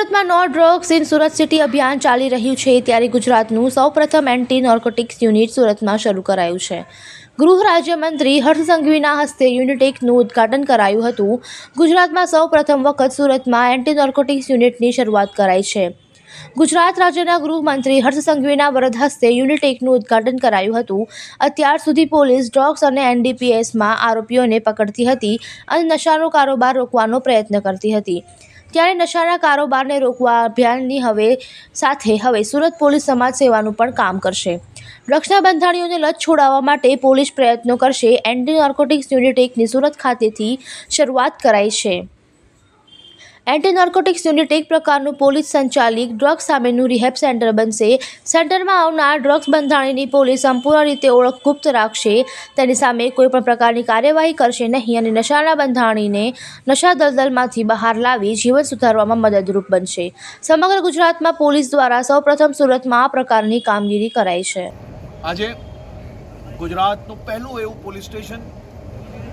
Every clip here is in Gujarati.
સુરતમાં no drugs in Surat city અભિયાન ચાલી રહ્યું છે. ત્યારે ગુજરાતનું સૌપ્રથમ એન્ટી નોર્કોટિક્સ યુનિટ સુરતમાં શરૂ કરાયું છે. ગૃહ રાજ્યમંત્રી હર્ષ સંઘવીના હસ્તે યુનિટ એકનું ઉદ્ઘાટન કરાયું હતું. ગુજરાતમાં સૌપ્રથમ વખત સુરતમાં એન્ટી નોર્કોટિક્સ યુનિટની શરૂઆત કરાઈ છે. ગુજરાત રાજ્યના ગૃહમંત્રી હર્ષ સંઘવીના વરદ હસ્તે યુનિટ એકનું ઉદ્ઘાટન કરાયું હતું. અત્યાર સુધી પોલીસ ડ્રગ્સ અને એનડીપીએસમાં આરોપીઓને પકડતી હતી અને નશાનો કારોબાર રોકવાનો પ્રયત્ન કરતી હતી. ત્યારે નશાના કારોબારને રોકવા અભિયાનની હવે સાથે હવે સુરત પોલીસ સમાજ સેવાનું પણ કામ કરશે. ડ્રગ્સના બંધાણીઓને લત છોડાવવા માટે પોલીસ પ્રયત્નો કરશે. એન્ટી નાર્કોટિક્સ યુનિટ એકની સુરત ખાતેથી શરૂઆત કરાઈ છે. એન્ટી નાર્કોટિક્સ યુનિટ એક પ્રકારનું પોલીસ સંચાલિત ડ્રગ્સ સામેનું રિહેબ સેન્ટર બનશે. સેન્ટરમાં આવનાર ડ્રગ્સ બંધાણીની પોલીસ સંપૂર્ણ રીતે ઓળખ ગુપ્ત રાખશે. તેની સામે કોઈપણ પ્રકારની કાર્યવાહી કરશે નહીં અને નશાના બંધાણીને નશા દલદલમાંથી બહાર લાવી જીવન સુધારવામાં મદદરૂપ બનશે. સમગ્ર ગુજરાતમાં પોલીસ દ્વારા સૌપ્રથમ સુરતમાં આ પ્રકારની કામગીરી કરાઈ છે. આજે ગુજરાતનું પહેલું એવું પોલીસ સ્ટેશન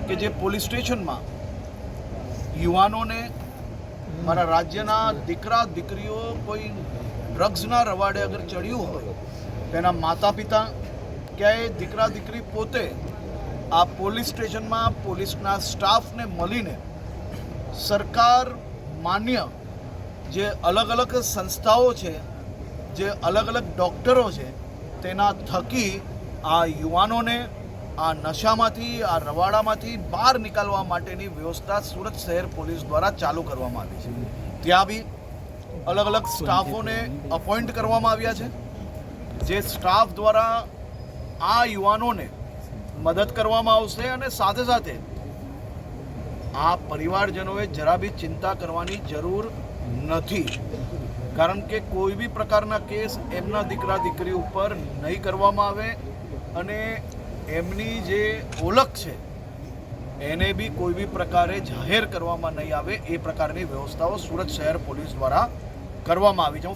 કે જે પોલીસ સ્ટેશનમાં યુવાનોને મારા રાજ્યના દીકરા, દીકરીઓ કોઈ ડ્રગ્સના રવાડે અગર ચડ્યું હોય તેના માતા પિતા ક્યાંય દીકરા, દીકરી પોતે આ પોલીસ સ્ટેશનમાં પોલીસના સ્ટાફને મળીને સરકાર માન્ય જે અલગ અલગ સંસ્થાઓ છે, જે અલગ અલગ ડૉક્ટરો છે, તેના થકી આ યુવાનોને આ નશામાંથી, આ રવાડામાંથી બહાર નીકળવા માટેની વ્યવસ્થા સુરત શહેર પોલીસ દ્વારા ચાલુ કરવામાં આવી છે. ત્યાં બી અલગ અલગ સ્ટાફોને અપોઇન્ટ કરવામાં આવ્યા છે, જે સ્ટાફ દ્વારા આ યુવાનોને મદદ કરવામાં આવશે અને સાથે સાથે આ પરિવારજનોએ જરા બી ચિંતા કરવાની જરૂર નથી. કારણ કે કોઈ બી પ્રકારના કેસ એમના દીકરા દીકરી ઉપર નહીં કરવામાં આવે અને એમની જે ઓળખ છે, એને બી કોઈ બી પ્રકારે જાહેર કરવામાં નહીં આવે, એ પ્રકારની વ્યવસ્થાઓ સુરત શહેર પોલીસ દ્વારા કરવામાં આવી છે.